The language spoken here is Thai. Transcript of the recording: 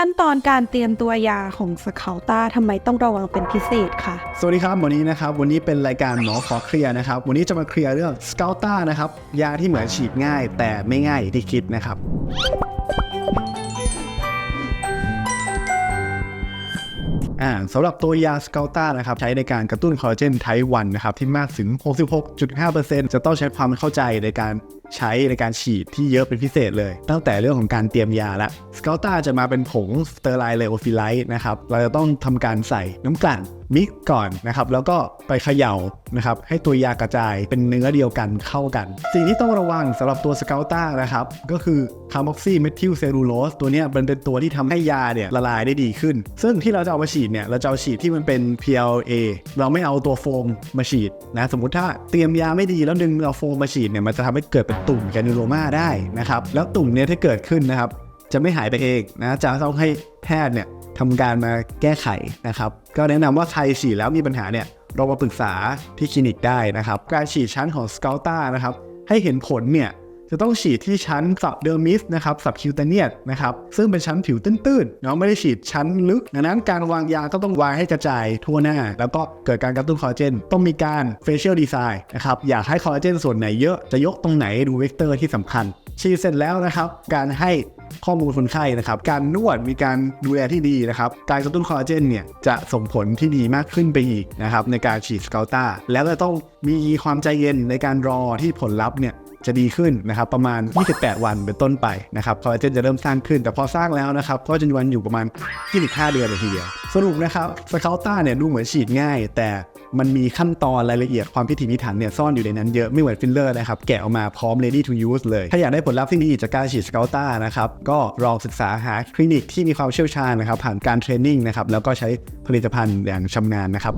ขั้นตอนการเตรียมตัวยาของสเคาต้าทำไมต้องระวังเป็นพิเศษคะสวัสดีครับวันนี้นะครับ วันนี้เป็นรายการหมอขอเคลียร์นะครับ วันนี้จะมาเคลียร์เรื่องส c าต้านะครับ ยาที่เหมือนฉีดง่าย แต่ไม่ง่ายอย่างที่คิดนะครับอ่าสำหรับตัวยาส c าต้านะครับใช้ในการกระตุ้นคอลลาเจนไทป์1นะครับที่มากถึง 66.5%จะต้องใช้ความเข้าใจในการใช้ในการฉีดที่เยอะเป็นพิเศษเลย ตั้งแต่เรื่องของการเตรียมยาละส c าต้าจะมาเป็นผงสเตอร์ไลน์เลโอฟิไลท์นะครับเราจะต้องทำการใส่น้ำกลั่นมิกก่อนนะครับแล้วก็ไปเขย่านะครับให้ตัวยากระจายเป็นเนื้อเดียวกันเข้ากัน สิ่งที่ต้องระวังสำหรับตัวส c าต้านะครับก็คือคาร์บอกซีเมทิลเซลลูโลสตัวนี้มันเป็นตัวที่ทำให้ยาเนี่ยละลายได้ดีขึ้น ซึ่งที่เราจะเอามาฉีดเนี่ยเราจะเอาฉีดที่มันเป็น PLA เราไม่เอาตัวโฟมมาฉีดนะสมมุติถ้าเตรียมยาไม่ดีแล้วดึงเอาโฟมมาฉีดเนี่ยมันจะทำให้เกิดเป็นตุ่มแกนูโรมาได้นะครับ แล้วตุ่มเนี้ยที่เกิดขึ้นนะครับ จะไม่หายไปเองนะจะต้องให้แพทย์เนี่ยทำการมาแก้ไขนะครับ ก็แนะนำว่าใครฉีดแล้วมีปัญหาเนี่ยเรามาปรึกษาที่คลินิกได้นะครับ การฉีดชั้นของสกาต้านะครับ ให้เห็นผลเนี่ย จะต้องฉีดที่ชั้นสับเดอร์มิสนะครับสับคิวเตเนียนะครับซึ่งเป็นชั้นผิวตื้นๆเนาะไม่ได้ฉีดชั้นลึกดังนั้นการวางยาก็ต้องวางให้กระจายทั่วหน้า แล้วก็เกิดการกระตุ้นคอลลาเจน ต้องมีการ facial design นะครับอยากให้คอลลาเจนส่วนไหนเยอะจะยกตรงไหนดูเวกเตอร์ที่สำคัญ ฉีดเสร็จแล้วนะครับการให้ข้อมูลคนไข้นะครับการนวดมีการดูแลที่ดีนะครับการกระตุ้นคอลลาเจนเนี่ยจะส่งผลที่ดีมากขึ้นไปอีกนะครับในการฉีดสเกลต้าแล้วจะต้องมีความใจเย็นในการรอที่ผลลัพธ์เนี่ย จะดีขึ้นนะครับประมาณ 28 วันเป็นต้นไปนะครับคอลลาเจนจะเริ่มสร้างขึ้น แต่พอสร้างแล้วนะครับก็จะวันอยู่ประมาณ 25 เดือนเลยทีเดียว สรุปนะครับสเคาต้าเนี่ยดูเหมือนฉีดง่าย แต่มันมีขั้นตอนรายละเอียดความพิถีพิถันเนี่ยซ่อนอยู่ในนั้นเยอะไม่เหมือนฟิลเลอร์นะครับแกะออกมาพร้อม ready to use เลย ถ้าอยากได้ผลลัพธ์ที่ดีจากการฉีดสเคาต้านะครับก็ลองศึกษาหาคลินิกที่มีความเชี่ยวชาญนะครับผ่านการเทรนนิ่งนะครับแล้วก็ใช้ผลิตภัณฑ์อย่างชำนาญนะครับ